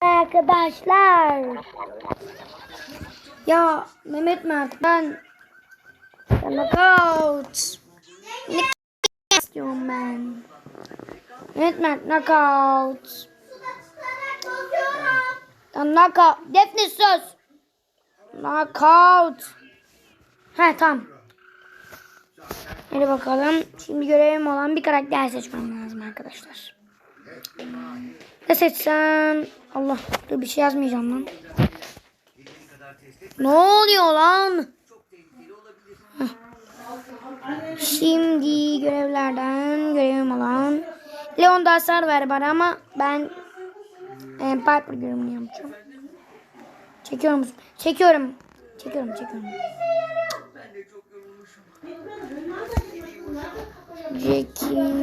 Arkadaşlar. Ya Mehmet Mert ben knockout. Ne istiyorum ben? Mehmet Mert knockout. Knockout. Defne sus. Knockout. He tamam. Hadi bakalım. Şimdi görevim olan bir karakter seçmem lazım arkadaşlar. Ne seçsem? Allah dur bir şey yazmayacağım lan. Ne oluyor lan? Şimdi görevlerden görevim olan Leon da hasar ver bana ama ben e, Piper görevini yapacağım. Çekiyor musun? Çekiyorum. Çekiyorum, çekiyorum. Çekiyorum.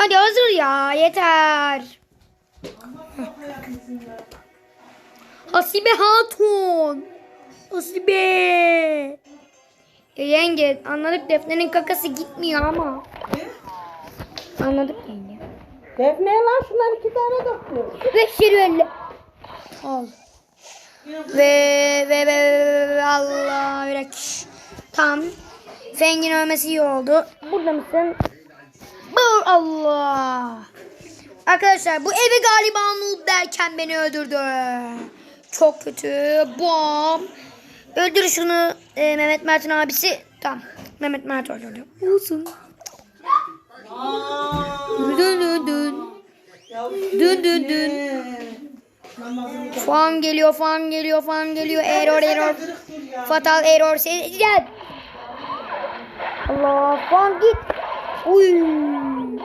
Hadi hazır ya yeter. Hasibe Hatun. Hasibe. Ya yenge anladık Defne'nin kakası gitmiyor ama. Anladık yenge. Defne lan şundan iki tane doktor. Ve şirvelle. Al. Ve ve ve ve Allah yürek. Tamam. Fengin ölmesi iyi oldu. Burada mısın? Allah. Arkadaşlar bu evi galiba noob derken beni öldürdü. Çok kötü. Bom. Öldür şunu e, Mehmet Mert'in abisi. Tamam. Mehmet Mert öldürdü. Olsun. Dün dün dün. Dün dün dün. Fan geliyor, fan geliyor, fan geliyor. Error, error. Fatal error. Gel. Allah, fan git. Uy.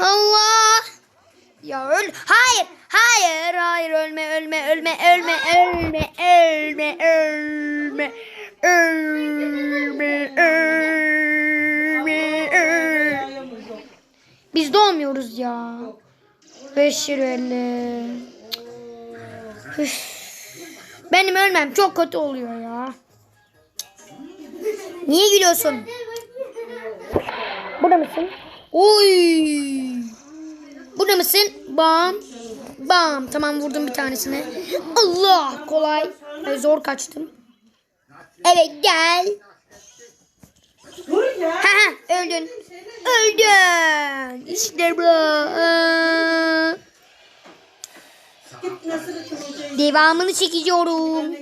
Allah. Ya öl. Hayır, hayır, hayır. Ölme, ölme, ölme, ölme, ölme, ölme, ölme. Ölme, ölme, ölme. Biz doğmuyoruz ya. Beşir elli. Üf. Benim ölmem çok kötü oluyor ya. Niye gülüyorsun? Burada mısın? Oy. Burada mısın? Bam. Bam. Tamam vurdum bir tanesini. Allah kolay. Ay, zor kaçtım. Evet gel. Ha ha öldün. Öldün. İşte bu. Devamını çekiyorum.